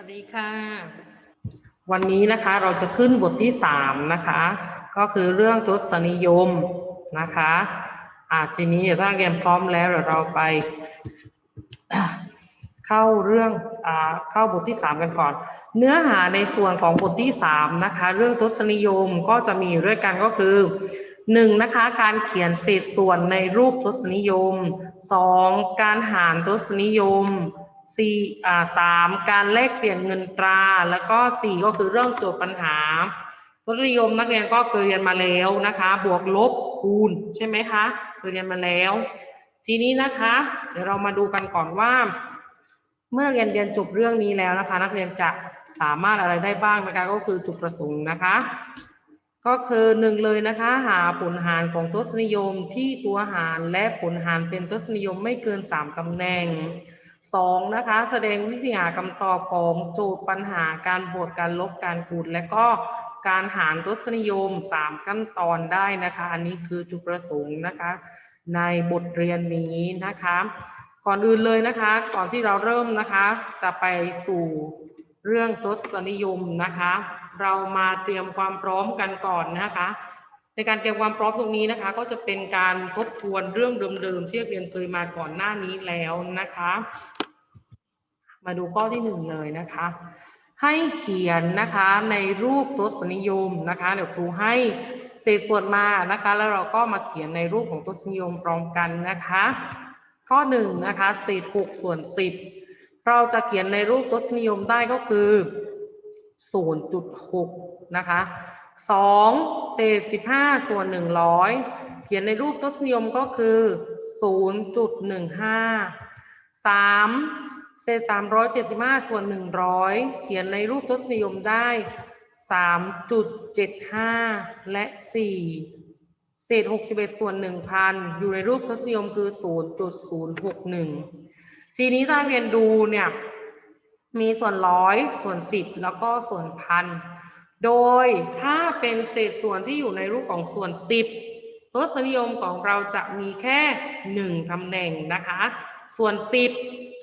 วัสดีค่ะ วันนี้นะคะเราจะขึ้นบทที่สามนะคะ ก็คือเรื่องทศนิยมนะคะอ่าทีนี้ถ้าเรียนพร้อมแล้วเดี๋ยวเราไป เข้าเรื่องอ่าเข้าบทที่สามกันก่อน เนื้อหาในส่วนของบทที่สามนะคะ เรื่องทศนิยมก็จะมีด้วยกันก็คือหนึ่งนะคะการเขียนเศษส่วนในรูปทศนิยมสองการหารทศนิยม สี่อ่าสามการแลกเปลี่ยนเงินตรา แล้วก็สี่ก็คือเรื่องโจทย์ปัญหาทศนิยมนักเรียนก็เคยเรียนมาแล้วนะคะ บวกลบคูณใช่ไหมคะเคยเรียนมาแล้ว ทีนี้นะคะ เดี๋ยวเรามาดูกันก่อนว่า เมื่อเรียนเรียนจบเรื่องนี้แล้วนะคะ นักเรียนจะสามารถอะไรได้บ้างนะคะก็คือจุดประสงค์นะคะ ก็คือหนึ่งเลยนะคะ หาผลหารของทศนิยมที่ตัวหารและผลหารเป็นทศนิยมไม่เกินสามตำแหน่ง สองนะคะ แสดงวิธีหาคำตอบของโจทย์ปัญหาการบวกการลบการคูณและก็การหารทศนิยมสามขั้นตอนได้นะคะ อันนี้คือจุดประสงค์นะคะ ในบทเรียนนี้นะคะ ก่อนอื่นเลยนะคะ ก่อนที่เราเริ่มนะคะ จะไปสู่เรื่องทศนิยมนะคะ เรามาเตรียมความพร้อมกันก่อนนะคะ ในการเตรียมความพร้อมตรงนี้นะคะ ก็จะเป็นการทบทวนเรื่องเดิมๆที่เรียนเคยมาก่อนหน้านี้แล้วนะคะ มาดูข้อที่หนึ่งเลยนะคะ ให้เขียนนะคะในรูปทศนิยมนะคะ เดี๋ยวครูให้เศษส่วนมานะคะ แล้วเราก็มาเขียนในรูปของทศนิยมพร้อมกันนะคะ ข้อหนึ่งนะคะเศษหกส่วนสิบเราจะเขียนในรูปทศนิยมได้ก็คือศูนย์จุดหกนะคะ สองเศษสิบห้าส่วนหนึ่งร้อยเขียนในรูปทศนิยมก็คือศูนย์จุดหนึ่งห้าสามเศษสามร้อยเจ็ดสิบห้าส่วนหนึ่งร้อยเขียนในรูปทศนิยมได้สามจุดเจ็ดห้าและสี่เศษ 61 ส่วน 1,000 อยู่ในรูปทศนิยมคือ 0.061 ทีนี้ถ้าเรียนดูเนี่ย มีส่วนร้อยส่วนสิบแล้วก็ส่วนพัน โดยถ้าเป็นเศษส่วนที่อยู่ในรูปของส่วนสิบทศนิยมของเราจะมีแค่หนึ่งตำแหน่งนะคะ ส่วนสิบ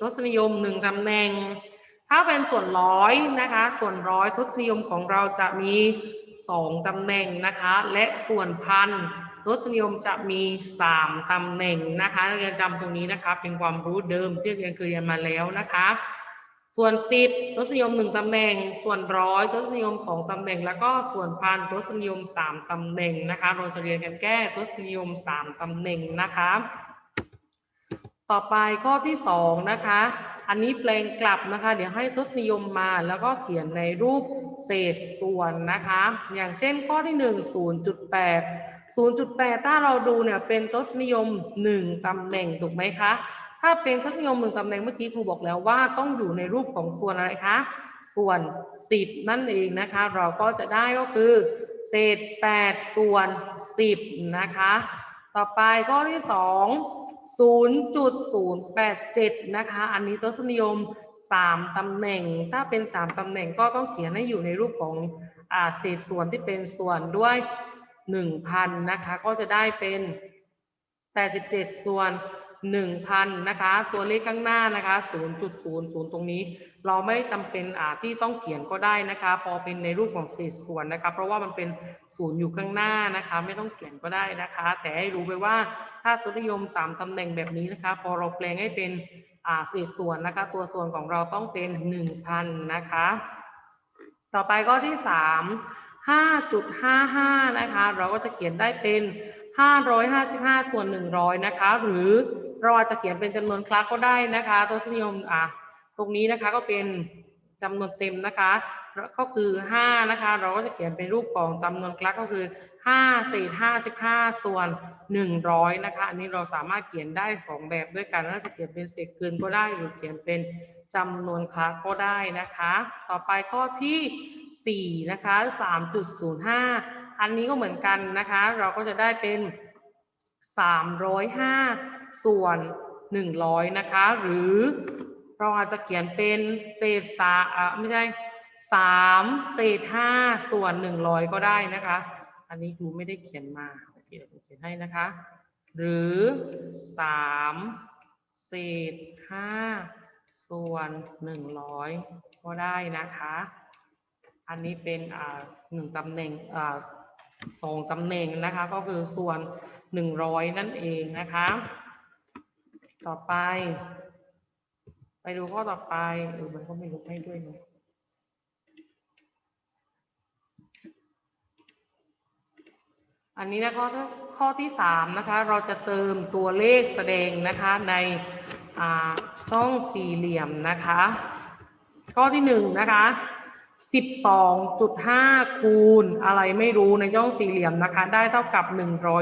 ทศนิยมหนึ่งตำแหน่ง ถ้าเป็นส่วนร้อยนะคะ ส่วนร้อยทศนิยมของเราจะมีสองตำแหน่งนะคะ และส่วนพันทศนิยมจะมีสามตำแหน่งนะคะเรียนจำตรงนี้นะคะ เป็นความรู้เดิมที่เรียนเคยเรียนมาแล้วนะคะ ส่วนสิบทศนิยมหนึ่งตำแหน่ง ส่วนร้อยทศนิยมสองตำแหน่ง แล้วก็ส่วนพันทศนิยมสามตำแหน่งนะคะ เราจะเรียนกันแก้ทศนิยมสามตำแหน่งนะคะ ต่อไปข้อที่สองนะคะ อันนี้แปลงกลับนะคะ เดี๋ยวให้ทศนิยมมาแล้วก็เขียนในรูปเศษส่วนนะคะ อย่างเช่นข้อที่หนึ่งศูนย์จุดแปดศูนย์จุดแปดถ้าเราดูเนี่ยเป็นทศนิยมหนึ่งตำแหน่งถูกไหมคะ ถ้าเป็นทศนิยมหนึ่งตำแหน่งเมื่อกี้ครูบอกแล้วว่าต้องอยู่ในรูปของส่วนอะไรคะ ส่วนสิบนั่นเองนะคะ เราก็จะได้ก็คือ เศษแปดส่วนสิบนะคะ ต่อไปข้อที่สองศูนย์จุดศูนย์แปดเจ็ดนะคะ อันนี้ทศนิยมสามตำแหน่ง ถ้าเป็นสามตำแหน่งก็ต้องเขียนให้อยู่ในรูปของอ่าเศษส่วนที่เป็นส่วนด้วยหนึ่งพันนะคะ ก็จะได้เป็นแปดสิบเจ็ดส่วน หนึ่งพันนะคะ ตัวเลขข้างหน้านะคะศูนย์จุดศูนย์ศูนย์ตรงนี้ เราไม่จำเป็นอ่าที่ต้องเขียนก็ได้นะคะ พอเป็นในรูปของเศษส่วนนะคะ เพราะว่ามันเป็นศูนย์อยู่ข้างหน้านะคะ ไม่ต้องเขียนก็ได้นะคะ แต่ให้รู้ไปว่าถ้าทศนิยมสามตำแหน่งแบบนี้นะคะ พอเราแปลงให้เป็นอ่าเศษส่วนนะคะ ตัวส่วนของเราต้องเป็นหนึ่งพันนะคะ ต่อไปข้อที่สามห้าจุดห้าห้านะคะ เราก็จะเขียนได้เป็นห้าร้อยห้าสิบห้าส่วนหนึ่งร้อยนะคะ หรือ เราอาจจะเขียนเป็นจำนวนคลักก็ได้นะคะทศนิยมอะตรงนี้นะคะก็เป็นจำนวนเต็มนะคะก็คือห้านะคะ เราก็จะเขียนเป็นรูปของจำนวนคลักก็คือห้าเศษห้าสิบห้าส่วนหนึ่งร้อยนะคะ อันนี้เราสามารถเขียนได้สองแบบด้วยกันก็จะเขียนเป็นเศษเกินก็ได้หรือเขียนเป็นจำนวนคลักก็ได้นะคะ ต่อไปข้อที่สี่นะคะสามจุดศูนย์ห้าอันนี้ก็เหมือนกันนะคะ เราก็จะได้เป็นสามร้อยห้า ส่วนหนึ่งร้อยนะคะ หรือเราอาจจะเขียนเป็นเศษสาไม่ใช่สามเศษห้าส่วนหนึ่งร้อยก็ได้นะคะ อันนี้ครูไม่ได้เขียนมาโอเคเดี๋ยวครูเขียนให้นะคะ หรือสามเศษห้าส่วนหนึ่งร้อยก็ก็ได้นะคะ อันนี้เป็นอ่าหนึ่งตำแหน่งอ่าสองตำแหน่งนะคะ ก็คือส่วนหนึ่งร้อยนั่นเองนะคะ ต่อไป ไปดูข้อต่อไปเออมันก็ไม่ลบให้ด้วยนะอันนี้นะข้อข้อที่สามนะคะ เราจะเติมตัวเลขแสดงนะคะในช่องสี่เหลี่ยมนะคะ ข้อที่หนึ่งนะคะสิบสองจุดห้าคูณอะไรไม่รู้ในช่องสี่เหลี่ยมนะคะ ได้เท่ากับหนึ่งร้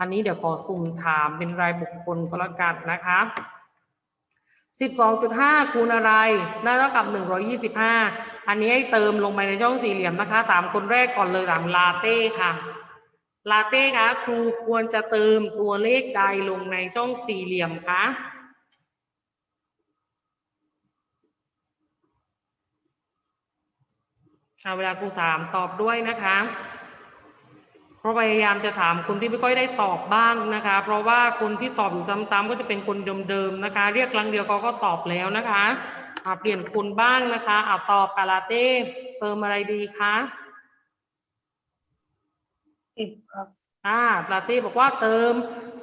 อันนี้เดี๋ยวขอสุ่มถามเป็นรายบุคคลก็แล้วกันนะคะสิบสองจุดห้าคูณอะไรได้เท่ากับหนึ่งร้อยี่สิบห้าอันนี้ให้เติมลงไปในช่องสี่เหลี่ยมนะคะถามคนแรกก่อนเลยถามลาเต้ค่ะ ลาเต้คะครูควรจะเติมตัวเลขใดลงในช่องสี่เหลี่ยมคะเอาเวลาครูถามตอบด้วยนะคะ เพราะพยายามจะถามคนที่ไม่ค่อยได้ตอบบ้างนะคะ เพราะว่าคนที่ตอบอยู่ซ้ำๆก็จะเป็นคนเดิมๆนะคะ เรียกครั้งเดียวเขาก็ตอบแล้วนะคะอ่าเปลี่ยนคนบ้างนะคะอ่าตอบกาลาเต้เติมอะไรดีคะสิบครับอ่าลาเต้บอกว่าเติม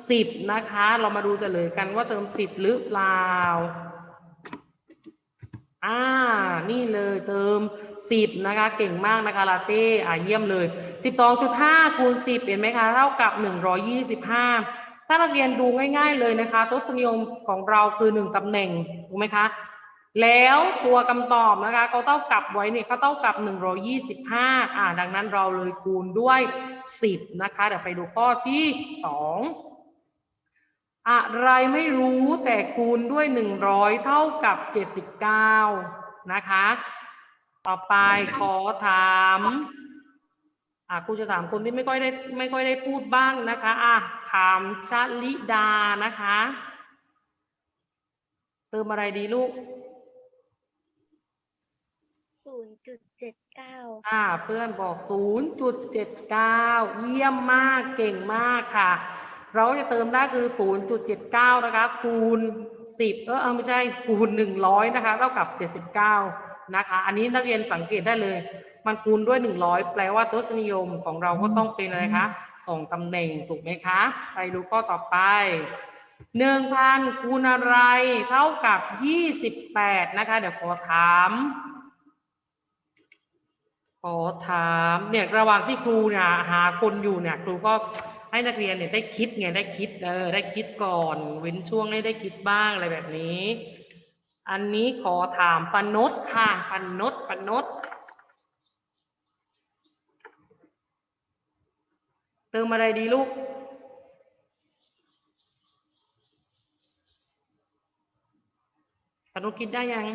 สิบนะคะ เรามาดูเฉลยกันว่าเติมสิบหรือเปล่าอ่า นี่เลยเติม สิบนะคะ เก่งมากนะคะลาเต้อ่าเยี่ยมเลยสิบสองจุดห้าคูณสิบเห็นไหมคะ เท่ากับหนึ่งร้อยี่สิบห้าถ้านักเรียนดูง่าย ๆเลยนะคะทศนิยมของเราคือหนึ่งตำแหน่ง ถูกไหมคะ แล้วตัวคำตอบนะคะเขาเท่ากับไว้เนี่ยเขาเท่ากับหนึ่งร้อยี่สิบห้าอ่า ดังนั้นเราเลยคูณด้วยสิบนะคะ เดี๋ยวไปดูข้อที่สองอะไรไม่รู้แต่คูณด้วยหนึ่งร้อยเท่ากับเจ็ดสิบเก้านะคะ ต่อไปขอถามอะครูจะถามคนที่ไม่ค่อยได้ไม่ค่อยได้พูดบ้างนะคะอะถามชลิดานะคะ เติมอะไรดีลูก ศูนย์จุดเจ็ดเก้าอ่าเพื่อนบอก 0.79 เยี่ยมมากเก่งมากค่ะ เราจะเติมได้คือ 0.79 นะคะ คูณ 10 เออเออไม่ใช่ คูณ 100 นะคะ เท่ากับ 79 นะคะ อันนี้นักเรียนสังเกตได้เลย มันคูณด้วย 100 แปลว่าทศนิยมของเราก็ต้องเป็นอะไรคะสองตำแหน่งถูกไหมคะ ไปดูข้อต่อไป 1,000คูณอะไร เท่ากับ 28 นะคะ เดี๋ยวขอถามขอถามเนี่ยระหว่างที่ครูเนี่ยหาคนอยู่เนี่ยครูก็ให้นักเรียนเนี่ยได้คิดไงได้คิดเออได้คิดก่อน เว้นช่วงให้ได้คิดบ้างอะไรแบบนี้ อันนี้ขอถามปนดค่ะปนดปนดเติมอะไรดีลูก ปนดคิดได้ยัง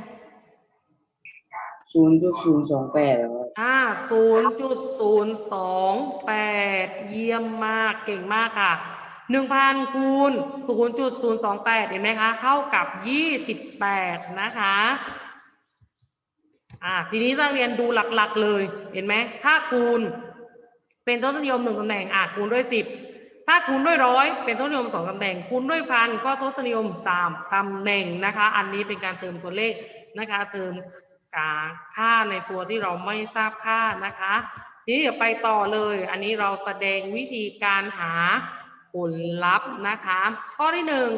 ศูนย์จุดศูนย์สองแปดครับอ่าศูนย์จุดศูนย์สองแปดเยี่ยมมากเก่งมากค่ะ หนึ่งพันคูณศูนย์จุดศูนย์สองแปดเห็นไหมคะ เท่ากับยี่สิบแปดนะคะอ่าทีนี้เราเรียนดูหลักๆเลย เห็นไหม ถ้าคูณ เป็นทศนิยมหนึ่งตำแหน่งอ่าคูณด้วยสิบถ้าคูณด้วยร้อยเป็นทศนิยมสองตำแหน่ง คูณด้วยพันก็ทศนิยมสามตำแหน่งนะคะ อันนี้เป็นการเติมตัวเลขนะคะ เติมกาค่าในตัวที่เราไม่ทราบค่านะคะ ทีนี้เดี๋ยวไปต่อเลย อันนี้เราแสดงวิธีการหา ผลลัพธ์นะคะ ข้อที่หนึ่ง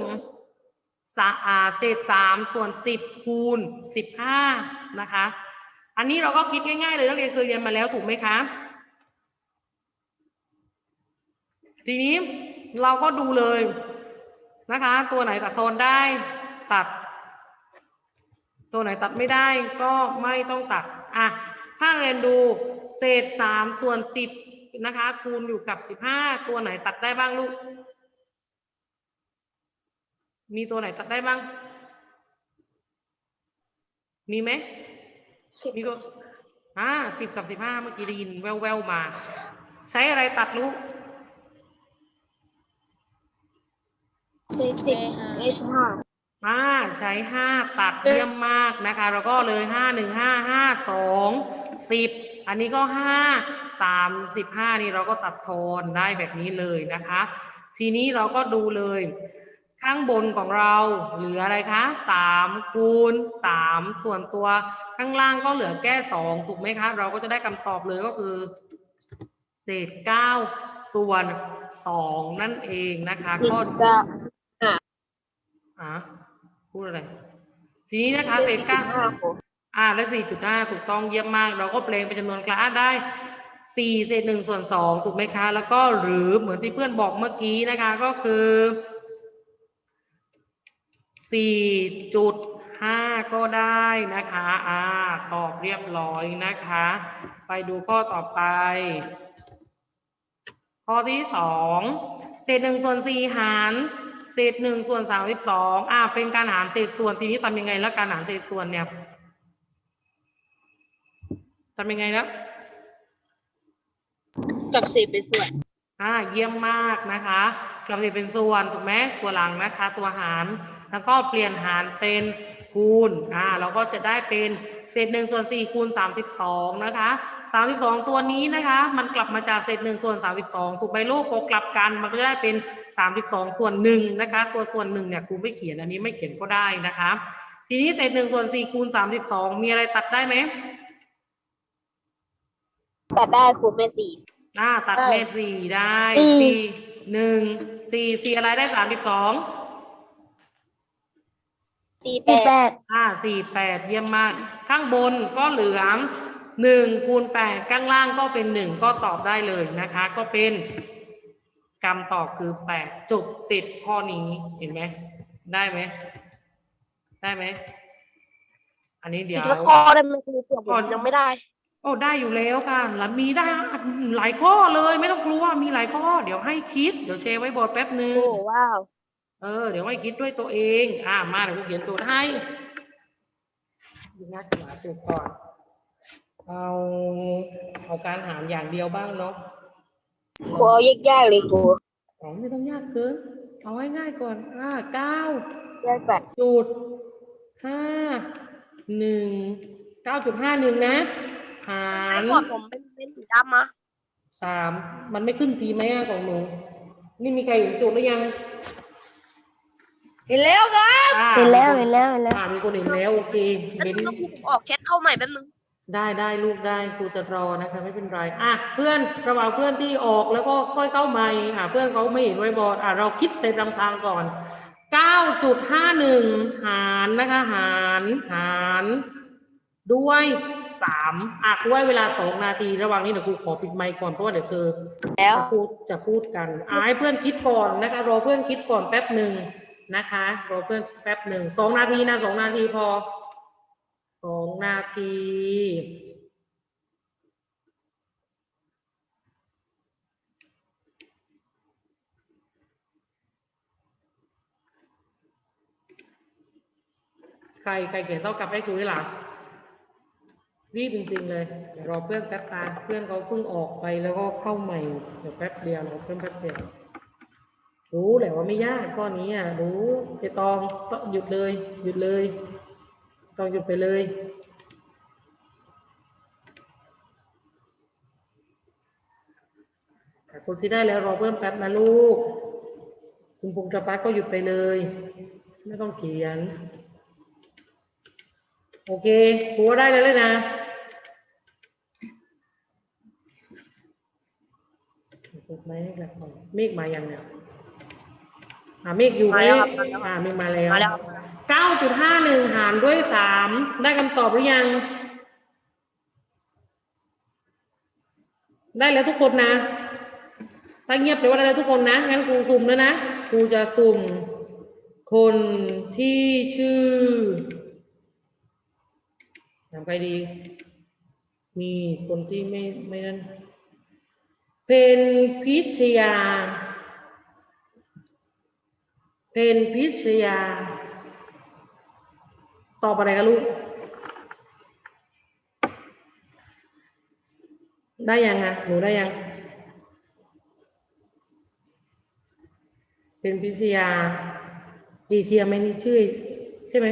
สะอาเศษสามส่วนสิบคูณสิบห้านะคะ อันนี้เราก็คิดง่ายๆเลยนักเรียนเคยเรียนมาแล้วถูกไหมคะทีนี้เราก็ดูเลยนะคะ ตัวไหนตัดทนได้ตัด ตัวไหนตัดไม่ได้ก็ไม่ต้องตัดอะถ้าเรียนดูเศษสามส่วนสิบ นะคะ คูณอยู่กับสิบห้าตัวไหนตัดได้บ้างลูก มีตัวไหนตัดได้บ้าง มีไหมสิบมีตัวอ่าสิบกับสิบห้าเมื่อกี้ได้ยินแว่วๆมา ใช้อะไรตัดลูกเลยสิบเลยสิบห้าอ่าใช้ห้าตัดเยี่ยมมากนะคะ แล้วก็เลยห้าหนึ่งห้าห้าสองสิบ อันนี้ก็ห้าสามสิบห้านี่เราก็ตัดทอนได้แบบนี้เลยนะคะ ทีนี้เราก็ดูเลย ข้างบนของเราเหลืออะไรคะสามคูณสามส่วนตัวข้างล่างก็เหลือแก้สองถูกไหมคะ เราก็จะได้คำตอบเลยก็คือเศษเก้าส่วนสองนั่นเองนะคะสิบก็เก้าอะพูดอะไร ทีนี้นะคะเศษเก้า อ่าได้สี่จุดห้าถูกต้องเยี่ยมมาก เราก็แปลงเป็นจำนวนกลาสได้สี่เศษหนึ่งส่วนสองถูกไหมคะ แล้วก็หรือเหมือนที่เพื่อนบอกเมื่อกี้นะคะก็คือสี่จุดห้าก็ได้นะคะอ่าตอบเรียบร้อยนะคะ ไปดูข้อต่อไป ข้อที่สองเศษหนึ่งส่วนสี่หารเศษหนึ่งส่วนสามสิบสองอ่าเป็นการหารเศษส่วนทีนี้ทำยังไงแล้วการหารเศษส่วนเนี่ย ทำยังไงแล้วจับสี่เป็นส่วน อ่า เยี่ยมมากนะคะกลับไปเป็นส่วนถูกไหมตัวหลังนะคะ ตัวหาร แล้วก็เปลี่ยนหารเป็นคูณ อ่า เราก็จะได้เป็นเศษหนึ่งส่วนสี่คูณสามสิบสองนะคะสามสิบสองตัวนี้นะคะ มันกลับมาจากเศษหนึ่งส่วนสามสิบสองถูกไหมลูกพอกลับกัน มันก็จะได้เป็นสามสิบสองส่วนหนึ่งนะคะ ตัวส่วนหนึ่งเนี่ยครูไม่เขียนอันนี้ไม่เขียนก็ได้นะคะ ทีนี้เศษหนึ่งส่วนสี่คูณสามสิบสองมีอะไรตัดได้ไหม ตัดได้ครูเป็นสี่ อ่าตัดได้เมตรสี่ได้สี่ สี่หนึ่งสี่สี่อะไรได้สามสิบสองสี่สี่แปแปดดอ่าสี่แปดเยี่ยมมาก ข้างบนก็เหลือหนึ่งคูณแปดข้างล่างก็เป็นหนึ่งก็ตอบได้เลยนะคะ ก็เป็นคำตอบคือแปดจบเสร็จข้อนี้เห็นไหมได้ไหมได้ไหมอันนี้เดี๋ยวละข้อได้ไหมครูเผื่อผมยังไม่ได้ โอ้ได้อยู่แล้วค่ะแล้วมีได้หลายข้อเลย ไม่ต้องกลัวมีหลายข้อ เดี๋ยวให้คิด เดี๋ยวแชร์ไว้บอร์ดแป๊บหนึ่งโอ้ว้าว เออ เดี๋ยวให้คิดด้วยตัวเอง อ่ามาเดี๋ยวกูเขียนโจทย์ให้ดูหน้าขนาดตัวก่อน เอาเอาการหารอย่างเดียวบ้างเนาะครูเอายากๆเลยครูอ๋อไม่ต้องยากเกินเอาไว้ง่ายก่อนอ่าเก้ายากจัดจุดห้าหนึ่งเก้าจุดห้าหนึ่งนะ หารไอ้บอดผมเป็นเป็นสีดำอะสามมันไม่ขึ้นทีไหมอะของหนูนี่มีใครเห็นโจทย์หรือยังเห็นแล้วครับ อ่าเห็นแล้วเห็นแล้วเห็นแล้ว อ่ามีคนเห็นแล้วโอเคเบน ต้องออกเช็ดเข้าใหม่แป๊บนึง ได้ได้ลูกได้ครูจะรอนะคะไม่เป็นไรอะเพื่อนระหว่างเพื่อนที่ออกแล้วก็ค่อยเข้าใหม่อะเพื่อนเขาไม่เห็นไว้บอร์ดอะเราคิดในลำทางก่อน 9.51 หารนะคะหารหาร ด้วยสามอะครูให้เวลาสองนาที ระหว่างนี้เดี๋ยวครูขอปิดไมค์ก่อนเพราะว่าเดี๋ยวเธอแล้วจะพูดจะพูดกันอะให้เพื่อนคิดก่อนนะคะ รอเพื่อนคิดก่อนแป๊บหนึ่งนะคะ รอเพื่อนแป๊บหนึ่งสองนาทีนะสองนาทีพอสองนาทีใครใครเขียนเท่ากับให้ครูให้หลัง รีบจริงๆเลยเดี๋ยวรอเพื่อนแป๊บตาเพื่อนเขาเพิ่งออกไปแล้วก็เข้าใหม่เดี๋ยวแป๊บเดียวรอเพื่อนแป๊บเดียวรู้แหละว่าไม่ยากข้อนี้อะรู้ไอตองหยุดเลยหยุดเลยตองหยุดไปเลยคนที่ได้แล้วรอเพื่อนแป๊บนะลูก คุณพงษ์ตะปัดก็หยุดไปเลย ไม่ต้องเขียน โอเคครูว่าได้แล้วเลยนะ ถูกไหมแบบก่อนเมฆมายังเนี่ยอ่าเมฆอยู่ไหมมาแล้วครับมาแล้วอ่าเมฆมาแล้วมาแล้ว เก้าจุดห้าหนึ่งหารด้วยสามได้คำตอบหรือยัง ได้แล้วทุกคนนะ ถ้าเงียบแปลว่าได้แล้วทุกคนนะ งั้นครูสุ่มแล้วนะ ครูจะสุ่ม คนที่ชื่อถามใครดี มีคนที่ไม่ไม่นั่น เป็นพิชยาเป็นพิชยา ตอบอะไรกันลูก ได้ยังอะหนูได้ยัง เป็นพิชยาดีเชียไหมนี่ชื่อ ใช่ไหม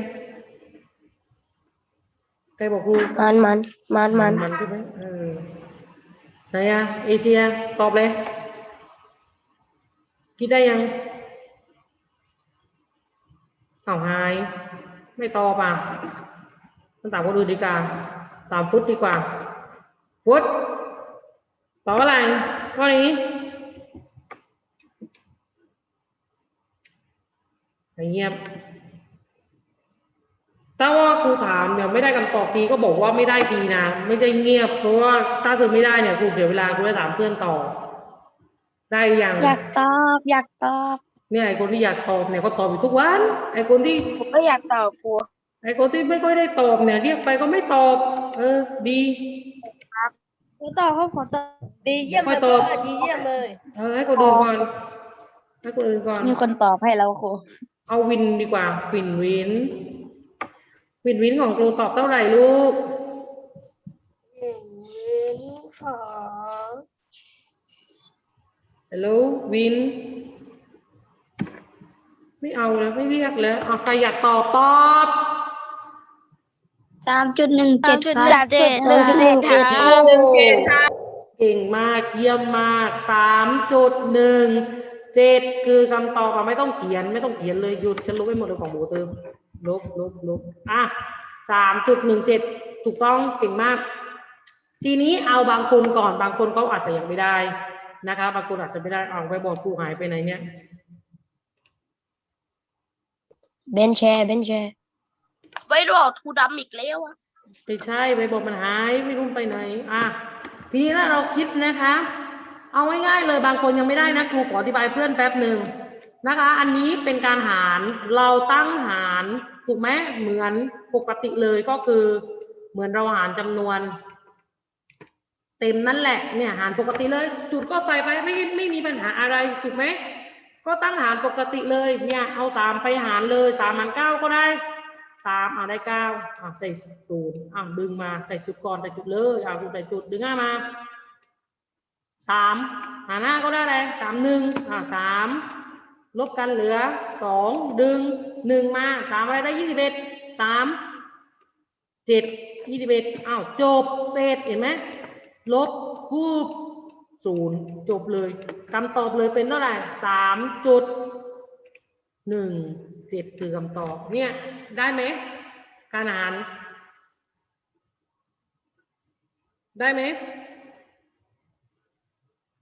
ใครบอกครูมันมันมันมันมันใช่ไหมเออ ไหนอะเอเชียตอบเลยคิดได้ยังเอาหาย ไม่ตอบอะมันตามคนอื่นดีกว่าตามฟุตดีกว่า ฟุตตอบอะไรข้อนี้เงียบ ถ้าว่าครูถามเนี่ยไม่ได้คำตอบดีก็บอกว่าไม่ได้ดีนะ ไม่ใช่เงียบ เพราะว่าถ้าเธอไม่ได้เนี่ยครูเสียเวลาครูจะถามเพื่อนต่อ ได้หรือยังอยากตอบอยากตอบเนี่ยไอ้คนที่อยากตอบเนี่ยเขาตอบอยู่ทุกวันไอ้คนที่ผมก็อยากตอบครูไอ้คนที่ไม่ค่อยได้ตอบเนี่ย เรียกไปก็ไม่ตอบ เออ ดีขอตอบครับขอตอบดีเยี่ยมไม่เลยตอบเออดีเยี่ยมเลย เออให้คนอื่นก่อนให้คนอื่นก่อนมีคนตอบให้แล้วครูเอาวินดีกว่าวินวิน วินวินของครูตอบเท่าไหร่ลูกขอฮัลโหลวิน ไม่เอาแล้วไม่เรียกแล้วเอาใครอยากตอบตอบสามจุดหนึ่งเจ็ดสามจุดหนึ่งเจ็ดครับเก่งมากเยี่ยมมากสามจุดหนึ่งเจ็ดคือคำตอบอะไม่ต้องเขียน ไม่ต้องเขียนเลยหยุดฉันลบไปหมดเลยของหมูเติม ลบลบลบอะสามจุดหนึ่งเจ็ดถูกต้องเก่งมาก ทีนี้เอาบางคนก่อนบางคนเขาอาจจะยังไม่ได้นะคะบางคนอาจจะไม่ได้เอาไปบอกครูหายไปไหนเนี่ยเบนแชร์เบนแชร์ไว้รอทูดำอีกแล้วอะไม่ใช่ไปบอกมันหายไม่รู้ไปไหน อะทีนี้ถ้าเราคิดนะคะ เอาง่ายๆเลยบางคนยังไม่ได้นะครูขออธิบายเพื่อนแป๊บหนึ่งนะคะ อันนี้เป็นการหารเราตั้งหาร ถูกไหมเหมือนปกติเลยก็คือเหมือนเราหารจำนวน เต็มนั่นแหละเนี่ยหารปกติเลย จุดก็ใส่ไปไม่ไม่มีปัญหาอะไรถูกไหมก็ตั้งหารปกติเลยเนี่ยเอาสามไปหารเลยสามหารเก้าก็ได้สามอ่าได้เก้าอ่าใส่ศูนย์อ่าดึงมาใส่จุดก่อนใส่จุดเลยอ่าใส่จุดดึงห้ามาสามหาหน้าก็ได้เลยสามหนึ่งอ่าสาม ลบกันเหลือสองดึงหนึ่งมาสามอะไรได้ยี่สิบเอ็ดสามเจ็ดยี่สิบเอ็ดอ้าวจบเสร็จเห็นไหมลบคูบศูนย์จบเลยคำตอบเลยเป็นเท่าไหร่สามจุดหนึ่งเจ็ดคือคำตอบเนี่ยได้ไหมการอ่านได้ไหม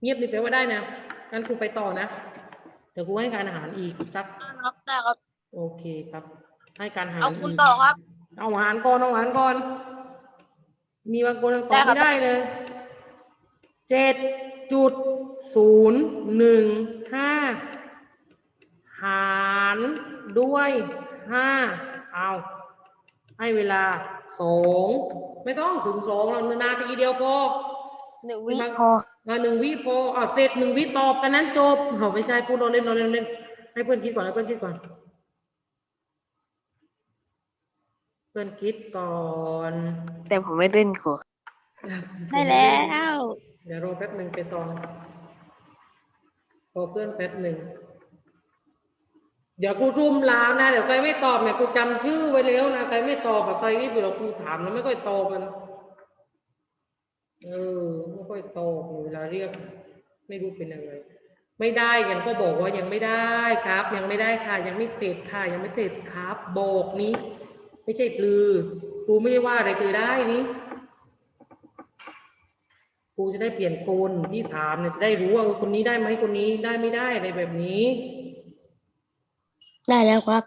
เงียบดีแปลว่าได้นะงั้นครูไปต่อนะ เดี๋ยวครูให้การอาหารอีกสักครับได้ครับ โอเคครับ ให้การอาหารเอาคุณกต่อครับ เอาอาหารก่อนเอาอาหารก่อน มีบางคนยังตอบได้ครัไม่บได้เลยเจ็ดจุดศูนย์หนึ่งห้าหารด้วยห้าเอาให้เวลาสองไม่ต้องถึงสองหรอกนาทีเดียวพอหนึ่งวิบางอ่า หนึ่งวิพออ่าเสร็จหนึ่งวิตอบกันนั้นจบเขาไม่ใช่พูดเราเล่นเราเล่นเราเล่นให้เพื่อนคิดก่อนให้เพื่อนคิดก่อน เพื่อนคิดก่อน แต่ผมไม่เล่นครูได้แล้ว เดี๋ยวรอแป๊บหนึ่งไปตองรอเพื่อนแป๊บหนึ่งเดี๋ยวกูรุมลาวนะ เดี๋ยวใครไม่ตอบเนี่ยกูจำชื่อไว้แล้วนะใครไม่ตอบแบบใครที่เผื่อกูถามแล้วไม่ค่อยตอบกัน เออไม่ค่อยตอบเวลาเรียก ไม่รู้เป็นอะไรไม่ได้กันก็บอกว่ายังไม่ได้ครับ ยังไม่ได้ค่ะ ยังไม่เสร็จค่ะ ยังไม่เสร็จครับ บอกนี้ ไม่ใช่ตือครูไม่ได้ว่าอะไรตือได้นี่ครูจะได้เปลี่ยนคนที่ถามเนี่ยจะได้รู้ว่าเออคนนี้ได้ไหมคนนี้ได้ไม่ได้อะไรแบบนี้ ได้แล้วครับ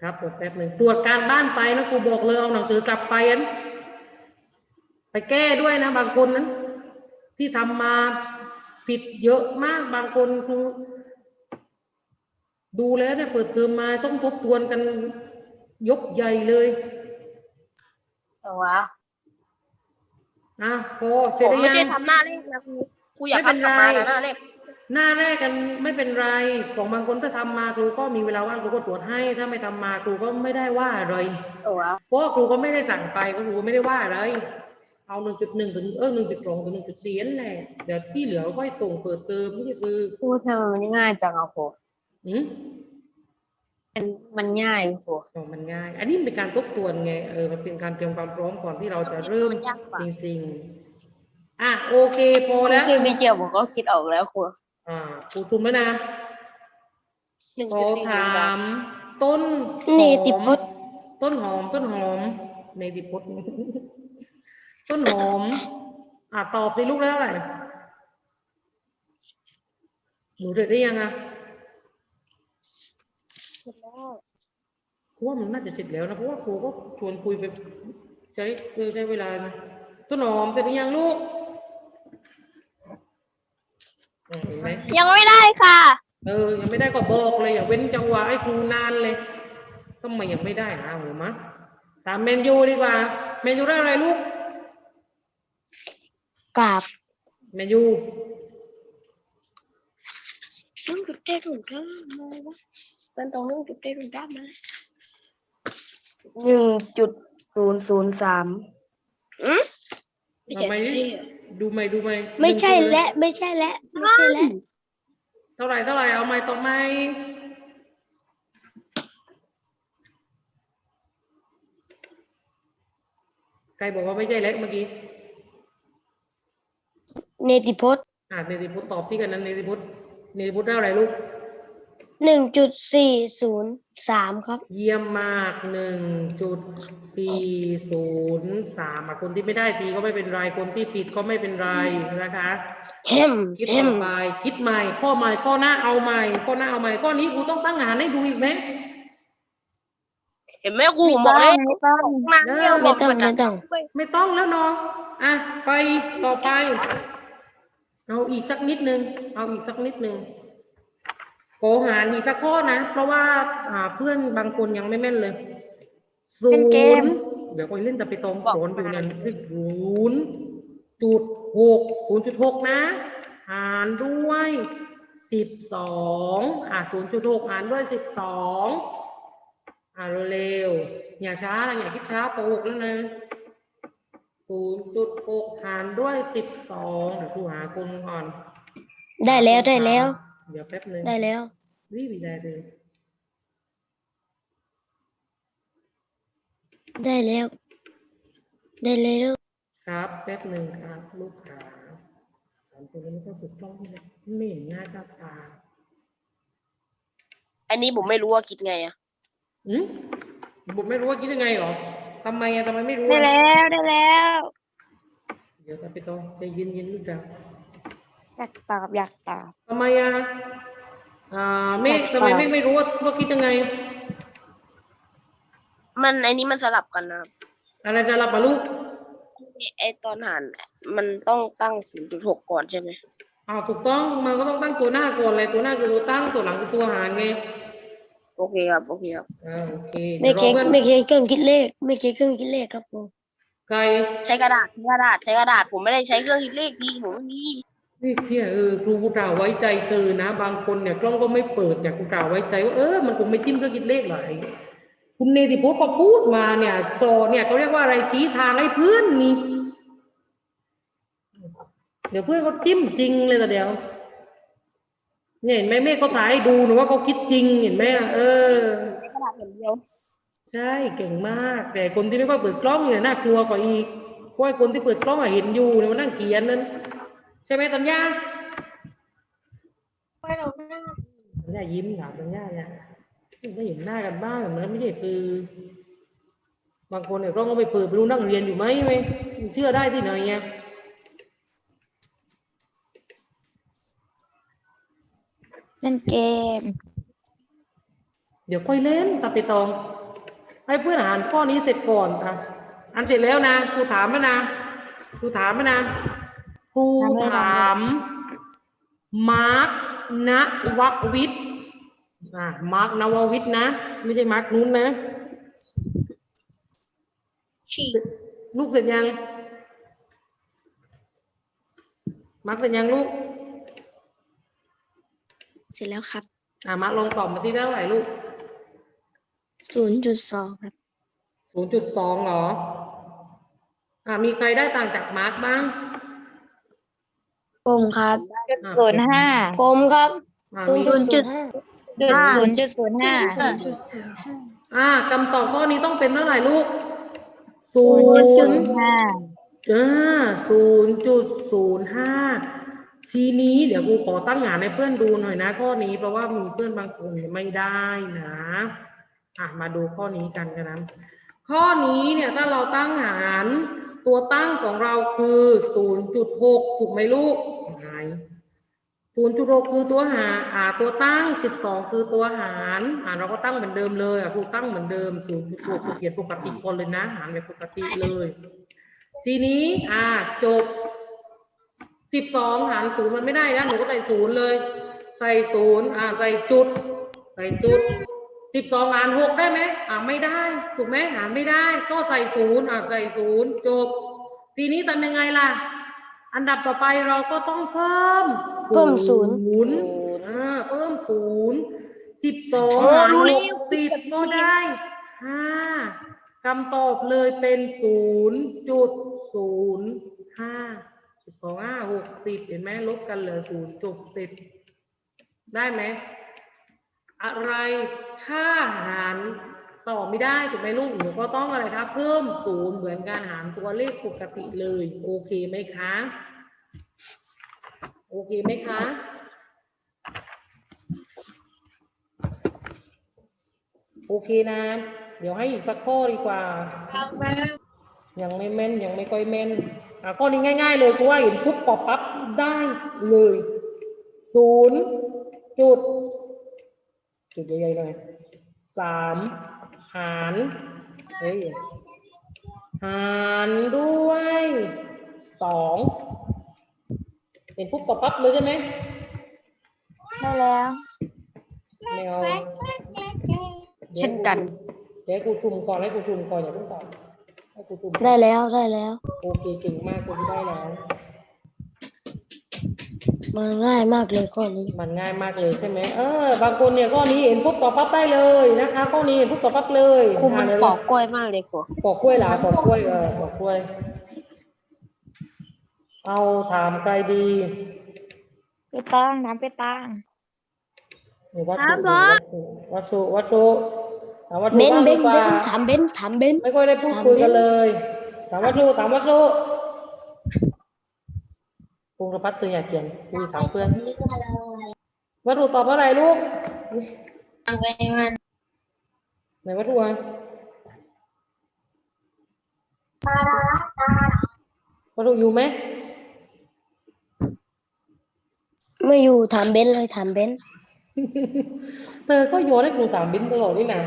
ครับเดี๋ยวแป๊บหนึ่งตรวจการบ้านไปนะครูบอกเลยเอาหนังสือกลับไปอัน ไปแก้ด้วยนะ บางคนนั้นที่ทำมาผิดเยอะมากบางคนครูดูแล้วเนี่ยเปิดเทอมมาต้องทบทวนกันยกใหญ่เลยเอาวะอะพอเสผร็จมหรือไม่ยัใช่งทำหน้าเลขนะครูครูอยากไม่เป็นทำกลับมาไรแต่หน้าเลขหน้าแรกกันไม่เป็นไรของบางคนถ้าทำมาครูก็มีเวลาว่างครูก็ตรวจให้ ถ้าไม่ทำมาครูก็ไม่ได้ว่าอะไรเอาวะเพราะว่าครูก็ไม่ได้สั่งไปก็ครูก็ไม่ได้ว่าอะไร เอาหนึ่งจุดหนึ่งถึงเออหนึ่งจุดสองถึงหนึ่งจุดสี่นั่นแหละเดี๋ยวที่เหลือค่อยส่งเปิดเทอมไม่ใช่คือพูดทำไมมันง่ายจังอะครูอืมมันมันง่ายครูอ๋อมันง่าย อันนี้เป็นการทบทวนไงเออมันเป็นการเตรียมความพร้อมก่อนที่เราจะเริ่มมันยากกว่าจริงๆอะโอเคพอแล้วคือพี่เจียวผมก็คิดออกแล้วครูอ่าครูชุมแล้วนะหนึ่งขอจุดสี่หนึ่ถางสามต้นเนติพจน์ต้นหอมต้นหอมเนติพจน์ ต้นหอมอะตอบสิลูกแล้วอะไรหนูเสร็จได้ยังอะเพราะว่ามันน่าจะเสร็จแล้วนะเพราะว่าครูก็ชวนคุยไปใช้เออใช้เวลานะต้นหอมเสร็จหรือยังลูกเออเห็นไหมยังไม่ได้ค่ะ เออ ยังไม่ได้ก็บอกเลยอย่าเว้นจังหวะให้ครูนานเลยทำไมยังไม่ได้นะหมูมะตามเมนยูดีกว่า เมนยูได้อะไรลูก กราบเมนยูนึ่งจุดเจ็ดถุงก้ามมาวะเป็นตรงนึ่งจุดเจ็ดถุงก้ามมาหนึ่งจุดศูนย์ศูนย์สามทำไมดิดูไหมดูไหมไม่ใช่และ ไม่ใช่และ ไม่ใช่และ เท่าไหร่เท่าไหร่เอาไหมต่อไหมใครบอกว่าไม่ใช่เล็กเมื่อกี้ เนติพจน์อ่าเนติพุทธตอบที่กันนั้นเนติพุทธเนติพุทธได้อะไรลูกหนึ่งจุดสี่ศูนย์สามครับ เยี่ยมมากหนึ่งจุดสี่ศูนย์สามคนที่ไม่ได้ทีก็ไม่เป็นไรคนที่ผิดก็ไม่เป็นไรนะคะแฮมคิดแฮต่มอไปคิดใหม่ข้อใหม่ข้อหน้าเอาใหม่ข้อหน้าเอาใหม่ข้อนี้ครูต้องตั้งงานให้ดูอีกไหมเห็นไหมครูผมบอกเลยไม่ต้องมาเที่ยวบไม่อกต้องเหมือนกัไม่นต้อง ไม่ต้องแล้วเนาะอะไปต่อไป เอาอีกสักนิดนึง เอาอีกสักนิดนึง โกหารอีกสักข้อนะ เพราะว่าอ่าเพื่อนบางคนยังไม่แม่นเลยศูเป็นเกมนย์เดี๋ยวไปเล่นแต่ไปตรงสอนอยู่เนี่ยคือศูนย์จุดหกศูนย์จุดหกนะ หารด้วยสิบสองอ่าศูนย์จุดหกหารด้วยสิบสองอ่าเร็วๆอย่าช้านะอย่าคิดช้าโปหกแล้วนะ ศูนย์จุดหกหารด้วยสิบสองเดี๋ยวครูหาคุณก่อนได้แล้วได้แล้ว เดี๋ยวแป๊บนึงได้แล้ววิวีได้เลยได้แล้ว ได้แล้ว ครับแป๊บหนึ่งครับ ลูกค้าถามตัวนี้ไม่ต้องถูกต้องเลยไม่เห็นหน้าตาตาอันนี้ผมไม่รู้ว่าคิดไงอะอืมผมไม่รู้ว่าคิดยังไงหรอ ทำไมอะทำไมไม่รู้ได้อะแล้วได้แล้วเดี๋ยวจะไปต้องใจเย็นเย็นๆลูกจ้าอยากตอบอยากตอบ ทำไมอะอ่าไม่อยากตอบทำไมไม่ไม่รู้ว่าว่าคิดยังไง มันไอ้นี้มันสลับกันนะครับอะไรจะรับมาลูกไอ้ตอนหารมันต้องตั้ง 0.6 ก่อนใช่ไหมอ้าวถูกต้องมันก็ต้องตั้งตัวหน้าก่อนเลยตัวหน้าคือตัวตั้งตัวหลังคือตัวหารไง โอเคครับโอเคครับอ่าโอเคไม่เดี๋ยวรใช่อเพื่อนไม่ใช่เครื่องคิดเลข ไม่ใช่เครื่องคิดเลขครับผมใครใช้กระดาษใช้กระดาษใช้กระดาษผมไม่ได้ใช้เครื่องคิดเลขดีผมไม่มีนี่เนี่ยเออครูกูกล่าวไว้ใจเธอนะ บางคนเนี่ยกล้องก็ไม่เปิดเนี่ยครูกล่าวไว้ใจว่าเออมันคงไม่จิ้มก็คิดเลขหรอกไอ้คุณเนติพจน์พอพูดมาเนี่ยโซเนี่ยเขาเรียกว่าอะไรชี้ทางให้เพื่อนนี่เดี๋ยวเพื่อนเขาจิ้มจริงเลยแต่เดี๋ยว เนี่ยเห็นไหมเมฆเขาถ่ายให้ดูหนูว่าเขาคิดจริงเห็นไหมอะเออใช้กระดาษอย่างเดียว ใช่เก่งมาก แต่คนที่ไม่ค่อยเปิดกล้องเนี่ยน่ากลัวกว่าอีกเพราะไอ้คนที่เปิดกล้องอะเห็นอยู่เนี่ยมันนั่งเขียนนั่นใช่ไหมตัญญาสัญญายิ้มถามสัญญาเนี่ยไม่เห็นหน้ากันบ้างมันไม่ใช่คือบางคนเนี่ยกล้องก็ไปเปิดไปดูนั่งเรียนอยู่ไหมไหมเชื่อได้ที่ไหนเนี่ย เล่นเกม เดี๋ยวค่อยเล่นตาไปตอง ให้เพื่อนอ่านข้อนี้เสร็จก่อนอะอันเสร็จแล้วนะครูถามแล้วนะครูถามแล้วนะครูถาม มาร์กณววิทย์อะมาร์กนววิทย์นะ ไม่ใช่มาร์กนู้นนะฉีกลูกเสร็จยัง มาร์กเสร็จยังลูก เสร็จแล้วครับอ่ามาร์กลองตอบมาสิได้เท่าไหร่ลูกศูนย์จุดสองครับศูนย์จุดสองเหรอ อ่ามีใครได้ต่างจากมาร์กบ้าง ผมครับอะศูนย์ห้าผมครับอ่าศูนมีย์จุดศูนย์ห้าศูนย์จุดศูนย์ห้าอ่าคำตอบข้อนี้ต้องเป็นเท่าไหร่ลูกศูศูนย์จุดศูนนย์ย์ห้าอ่าศูนย์จุดศูนย์ห้า ทีนี้เดี๋ยวกูขอตั้งงานให้เพื่อนดูหน่อยนะ ข้อนี้เพราะว่ามีเพื่อนบางคนไม่ได้นะอะมาดูข้อนี้กันกันนะข้อนี้เนี่ยถ้าเราตั้งหารตัวตั้งของเราคือ 0.6 ถูกไหมลูกไหน0.6 คือตัวหารอ่าตัวตั้ง 12 คือตัวหารอ่าเราก็ตั้งเหมือนเดิมเลยอะครูตั้งเหมือนเดิม 0.6คือเขียนปกติก่อนเลยนะ หารแบบปกติเลย ทีนี้อ่าจบ 12หารศูนย์มันไม่ได้นะหนูก็ใส่ศูนย์เลย ใส่ศูนย์อ่าใส่จุด ใส่จุดสิบสองหารหกได้ไหมอ่าไม่ได้ ถูกไหมหารไม่ได้ ก็ใส่ศูนย์อ่าใส่ศูนย์จบ ทีนี้ทำยังไงล่ะ อันดับต่อไปเราก็ต้องเพิ่มเพิ่มศูนย์นย์อ่าเพิ่มศูนย์สิบสองหารหกสิบก็ได้ห้าคำตอบเลยเป็นศูนย์จุดศูนย์ห้าสิบส องห้าหกสิบเห็นไหมลบกันเหลือศูนย์จุดสิบได้ไหม อะไรถ้าหารต่อไม่ได้ถูกไหมลูกหนูก็ต้องอะไรครับ เพิ่มศูนย์เหมือนการหารตัวเลขปกติเลย โอเคไหมคะ โอเคไหมคะโอเคนะ เดี๋ยวให้อีกสักข้อดีกว่า ยังไม่แม่นยังไม่ค่อยแม่นอะ ข้อนี้ง่าย ๆ เลยเพราะว่าเห็นปุ๊บปอบปั๊บได้เลยศูนย์จุดจุดใหญ่ๆหน่อยสามหารเฮ้ยหารด้วยสองเห็นปุ๊บตอบปั๊บเลยใช่ไหมได้แล้วแมวเช่นกัน เดี๋ยวให้กูชุมก่อนให้กูชุมก่อนอย่าเพิ่งตอบ ให้กูชุมก่อนได้แล้วได้แล้ว โอเคเก่งมากคุณได้แล้ว มันง่ายมากเลยข้อนี้ มันง่ายมากเลยใช่ไหมเออบางคนเนี่ยข้อนี้เห็นปุ๊บตอบปั๊บได้เลยนะคะข้อนี้เห็นปุ๊บตอบปั๊บเลยครูมันอะเดี๋ยวปอกกล้วยมากเลยครูปอกกล้วยเหรอปอกกล้วยเออปอกกล้วย เอาถามใครดีไปตั้งน้ำไปตั้งหรือวัตถุวัตถุวัตถุ ถามวัตถุเบนบ้างเบดีนกเบว่านถามเบนถามเบนไม่ค่อยได้พูดคุยกันเลยถามวัตถุถามวัตถุพงกระพัดตัวอยากเขียนคุยถามเพื่อนวัตถุตอบว่าอะไรลูกไหนวัตถุอะวัตถุอยู่ไหมไม่อยู่ถามเบนเลยถามเบนเธอก็โยนให้ครูถามเบนตลอดนี่นะ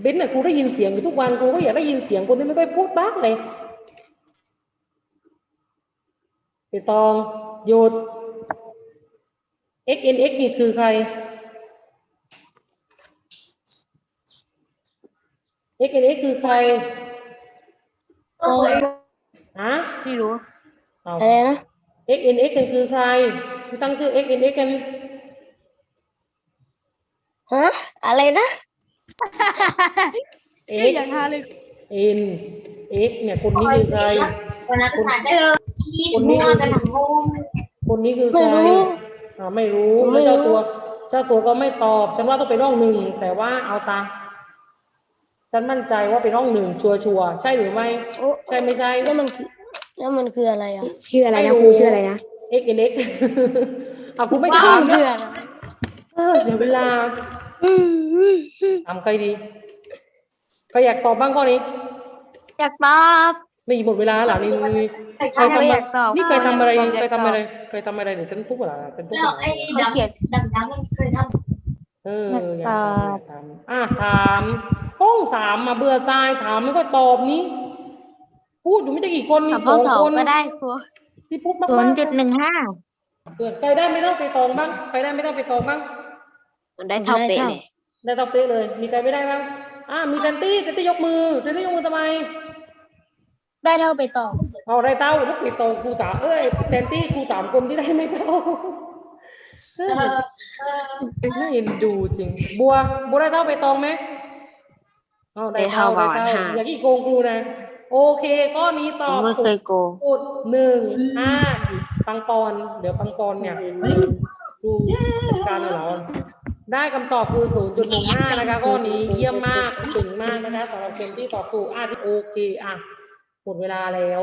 เบนน่ะครูได้ยินเสียงอยู่ทุกวันครูก็อยากได้ยินเสียงคนที่ไม่ค่อยพูดบ้างเลยไปตองหยุด x n x นี่คือใคร x n x คือใครฮะไม่รู้เอาอะไรนะ x n x กันคือใครที่ตั้งชื่อ x n x กันฮะอะไรนะ x n x เนี่ยคนนี้คือใคร วันนั้นถ่ายได้เลยที่มั่วกันทั้งมุมคนนี้คือใคไม่รรู้อ่าไม่รู้ไม่แล้วรู้ เจ้าตัว เจ้าตัวก็ไม่ตอบ ฉันว่าต้องเป็นห้องหนึ่งแต่ว่าเอาตามฉันมั่นใจว่าเป็นห้องหนึ่งชัวชัวร์ๆใช่หรือไม่โอ้ใช่ไม่ใช่ แล้วมันคือแล้วมันคืออะไรอะชื่ออะไรไม่นะรู้ ครูชื่ออะไรนะ x n x อะกูไม่ว่าถามมันคือนะอะไร เออเดี๋ยวเวลา ถามใครดีใครอยากตอบบ้างข้อนี้ อยากตอบนี่หมดเวลาแล้วเหรอนี่นี่นี่ใครใครทำทำไมอะไรอยากตอบนี่ใครทำอะไรอยากตอบใครทำอะไรใครทำอะไรเดี๋ยวฉันพูดเหรอเป็นพวกแล้วไหนไอ้ดำดำดำมันเคยทำเอออยากถามอยากถามอะถามห้องสามมาเบื่อตายถามไม่ค่อยตอบนี้ พูดอยู่ไม่ได้กี่คนมีตอบสข้อองสองคนก็ได้ครูที่พูดมากศูนย์จุดหนึ่งห้าเกิดใครได้ไม่ต้องไปตองบ้างใครได้ไม่ต้องไปตองบ้าง มันได้เท่าเป๊ะเลยได้ตอบเป๊ะเลย มีใครไม่ได้บ้างอ่ามีเซนตี้เซนตี้ยกมือเซนตี้ยกมือทำไม ได้เท่าไปต่อเอาได้เต้าลูกปิดโตครูถามเอ้ยเซนตี้ครูถามคนที่ได้ไม่เต้าเออน่าเอ็นดูจริง บัว บัวได้เต้าไปตองไหมเอาได้เต้าได้ได้เท่าประมาณเต้าห้าอย่าขี้โกงครูนะ โอเคข้อนี้ตผอมบไม่ถูเคกยโกงสุดหนึ่งห้าปังปอน เดี๋ยวปังปอนเนี่ยดูจัดการเหรอ ได้คำตอบคือ 0.15 นะคะข้อนี้เยี่ยมมากถึงมากนะคะสำหรับคนที่ตอบถูกอะโอเคอะหมดเวลาแล้ว